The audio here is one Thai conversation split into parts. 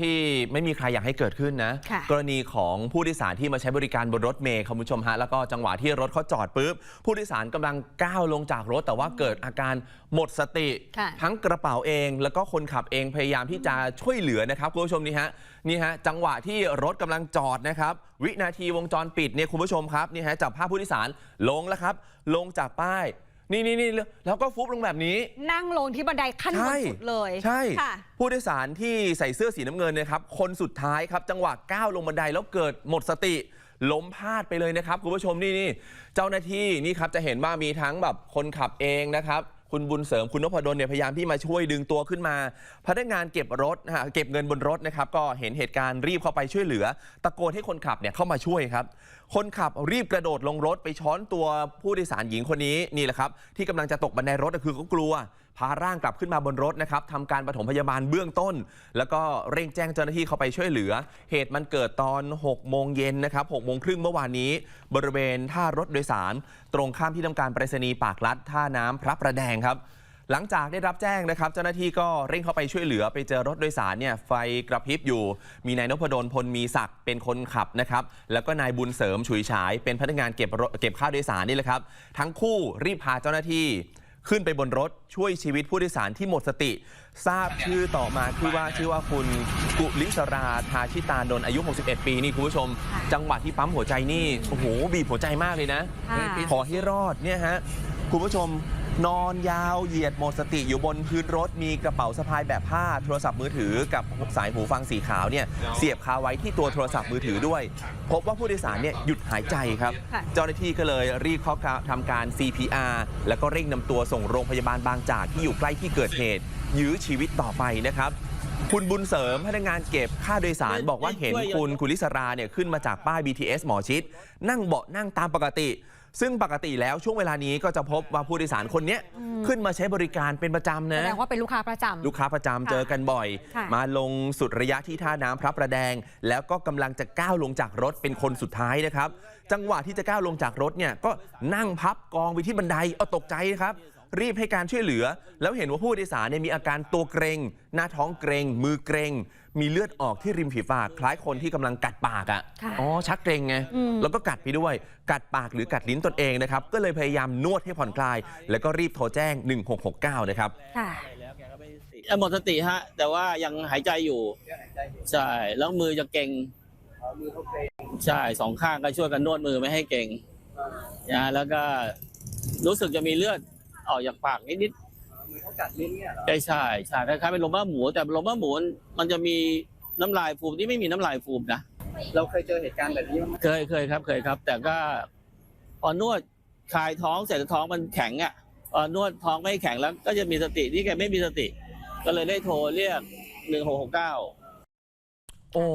ที่ไม่มีใครอยากให้เกิดขึ้นนะ ค่ะ กรณีของผู้โดยสารที่มาใช้บริการบนรถเมล์คุณผู้ชมฮะแล้วก็จังหวะที่รถเขาจอดปุ๊บผู้โดยสารกำลังก้าวลงจากรถ แต่ว่าเกิดอาการหมดสติ ค่ะ ทั้งกระเป๋าเอง แล้วก็คนขับเองพยายามที่จะช่วยเหลือนะครับคุณผู้ชมนี่ฮะนี่ฮะจังหวะที่รถกำลังจอดนะครับ วินาทีวงจรปิดเนี่ยคุณผู้ชมครับนี่ฮะจับภาพผู้โดยสารลงแล้วครับ ลงจากป้าย นี่นี่นี่แล้วก็ฟุบลงแบบนี้ นั่งลงที่บันไดขั้นบนสุดเลย ใช่ค่ะผู้โดยสารที่ใส่เสื้อสีน้ำเงินเนะครับ คนสุดท้ายครับ จังหวะก้าวลงบันไดแล้วเกิดหมดสติ ล้มพลาดไปเลยนะครับ คุณผู้ชมนี่นี่เจ้าหน้าที่นี่ครับจะเห็นว่ามีทั้งแบบคนขับเองนะครับ คุณบุญเสริมคุณนพดลเนี่ยพยายามที่มาช่วยดึงตัวขึ้นมา พนักงานเก็บรถนะฮะเก็บเงินบนรถนะครับก็เห็นเหตุการณ์รีบเข้าไปช่วยเหลือ ตะโกนให้คนขับเนี่ยเข้ามาช่วยครับ คนขับรีบกระโดดลงรถไปช้อนตัวผู้โดยสารหญิงคนนี้นี่แหละครับที่กำลังจะตกบันไดรถคือเขากลัว พาร่างกลับขึ้นมาบนรถนะครับทำการปฐมพยาบาลเบื้องต้น แล้วก็เร่งแจ้งเจ้าหน้าที่เข้าไปช่วยเหลือ เหตุมันเกิดตอน 6 โมงเย็นนะครับ6โมงครึ่งเมื่อวานนี้ บริเวณท่ารถโดยสาร ตรงข้ามที่ทำการไปรษณีย์ปากลัด ท่าน้ำพระประแดงครับหลังจากได้รับแจ้งนะครับ เจ้าหน้าที่ก็เร่งเข้าไปช่วยเหลือไปเจอรถโดยสารเนี่ยไฟกระพริบอยู่ มีนายนพดลพลมีศักดิ์เป็นคนขับนะครับ แล้วก็นายบุญเสริมฉุยฉายเป็นพนักงานเก็บเก็บค่าโดยสารนี่แหละครับ ทั้งคู่รีบพาเจ้าหน้าที่ ขึ้นไปบนรถช่วยชีวิตผู้โดยสารที่หมดสติ ทราบชื่อต่อมาคือว่าชื่อว่าคุณกุลิศราทาชิตานนท์อายุ 61 ปีนี่คุณผู้ชมค่ะจังหวะที่ปั๊มหัวใจนี่โอ้โหบีบหัวใจมากเลยนะค่ะขอให้รอดเนี่ยฮะคุณผู้ชม นอนยาวเหยียดหมดสติอยู่บนพื้นรถมีกระเป๋าสะพายแบบผ้าโทรศัพท์มือถือกับสายหูฟังสีขาวเนี่ยเสียบคาไว้ที่ตัวโทรศัพท์มือถือด้วย พบว่าผู้โดยสารเนี่ยหยุดหายใจครับ ค่ะ เจ้าหน้าที่ก็เลยรีบเข้าทำการ CPR แล้วก็เร่งนำตัวส่งโรงพยาบาลบางจากที่อยู่ใกล้ที่เกิดเหตุ ยื้อชีวิตต่อไปนะครับ คุณบุญเสริมพนักงานเก็บค่าโดยสารบอกว่าเห็นคุณคุณลิศราเนี่ยขึ้นมาจากป้าย BTS หมอชิด นั่งเบาะนั่งตามปกติ ซึ่งปกติแล้วช่วงเวลานี้ก็จะพบว่าผู้โดยสารคนเนี้ยขึ้นมาใช้บริการเป็นประจำแสนะดงว่าเป็นลูกค้าประจำ ลูกค้าประจำค่ะเจอกันบ่อย ค่ะ มาลงสุดระยะที่ท่าน้ำพระประแดง แล้วก็กำลังจะก้าวลงจากรถเป็นคนสุดท้ายนะครับ จังหวะที่จะก้าวลงจากรถเนี่ยก็นั่งพับกองไปที่บันไดเอาตกใจครับ รีบให้การช่วยเหลือ แล้วเห็นว่าผู้โดยสารเนี่ยมีอาการตัวเกรง หน้าท้องเกรง มือเกรง มีเลือดออกที่ริมฝีปาก คล้ายคนที่กำลังกัดปากอะค่ะอ๋อชักเกรงไงอืม แล้วก็กัดไปด้วย กัดปากหรือกัดลิ้นตนเองนะครับก็เลยพยายามนวดให้ผ่อนคลาย แล้วก็รีบโทรแจ้ง 1669 นะครับ ค่ะ เอ่อหมดสติฮะ แต่ว่ายังหายใจอยู่ ใช่ แล้วมือจะเก่งใช่สองข้างก็ช่วยกันนวดมือไม่ให้เก่งนะแล้วก็รู้สึกจะมีเลือด ออกจากปากนิดๆใช่ใช่ใช่คล้ายๆเป็นลมบ้าหมู แต่ลมบ้าหมูมันจะมีน้ำลายฟูมที่ไม่มีน้ำลายฟูมนะเราเคยเจอเหตุการณ์แบบนี้บ้างไหมเคยเคยครับเคยครับ แต่ก็พอนวดคลายท้องเสร็จท้องมันแข็งอะพอนวดท้องไม่แข็งแล้วก็จะมีสติที่แกไม่มีสติ ก็เลยได้โทรเรียกหนึ่งหกหกเก้า โอ้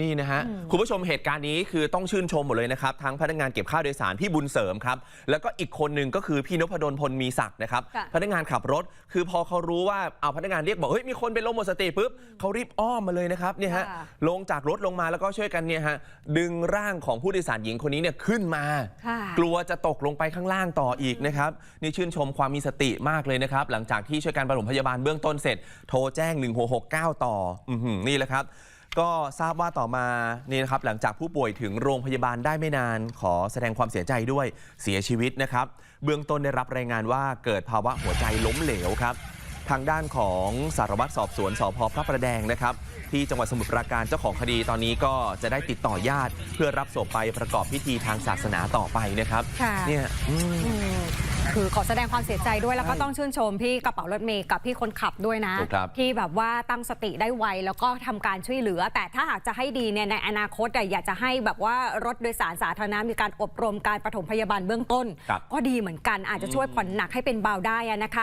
นี่นะฮะอืมคุณผู้ชมเหตุการณ์นี้คือต้องชื่นชมหมดเลยนะครับ ทั้งพนักงานเก็บค่าโดยสารพี่บุญเสริมครับ แล้วก็อีกคนหนึ่งก็คือพี่นพดลพลมีศักดิ์นะครับ ค่ะ พนักงานขับรถ คือพอเขารู้ว่าเอาพนักงานเรียกบอก เฮ้ย มีคนเป็นลมหมดสติปุ๊บเขารีบอ้อมมาเลยนะครับเนี่ยฮะ ค่ะ ลงจากรถลงมาแล้วก็ช่วยกันเนี่ยฮะ ดึงร่างของผู้โดยสารหญิงคนนี้เนี่ยขึ้นมา ค่ะ กลัวจะตกลงไปข้างล่างต่ออีกนะครับ นี่ชื่นชมความมีสติมากเลยนะครับ หลังจากที่ช่วยการปฐมพยาบาลเบื้องต้นเสร็จ โทรแจ้ง 1669 ต่อออหือนี่แหละครับ ก็ทราบว่าต่อมานี่นะครับหลังจากผู้ป่วยถึงโรงพยาบาลได้ไม่นาน ขอแสดงความเสียใจด้วยเสียชีวิตนะครับ เบื้องต้นได้รับรายงานว่าเกิดภาวะหัวใจล้มเหลวครับ ทางด้านของสารวัตรสอบสวนสพพระประแดงนะครับ ที่จังหวัดสมุทรปราการเจ้าของคดีตอนนี้ก็จะได้ติดต่อญาติ เพื่อรับศพไปประกอบพิธีทางศาสนาต่อไปนะครับค่ะเนี่ยอืมอืม คือขอแสดงความเสียใจด้วยแล้วก็ใช่ต้องชื่นชมพี่กระเป๋ารถเมย์กับพี่คนขับด้วยนะ ถูกครับที่แบบว่าตั้งสติได้ไวแล้วก็ทำการช่วยเหลือ แต่ถ้าหากจะให้ดีเนี่ยในอนาคตอะอยากจะให้แบบว่ารถโดยสารสาธารณะมีการอบรมการปฐมพยาบาลเบื้องต้น ครับ ก็ดีเหมือนกันอาจจะช่วยผ่อนหนักให้เป็นเบาได้อะนะคะ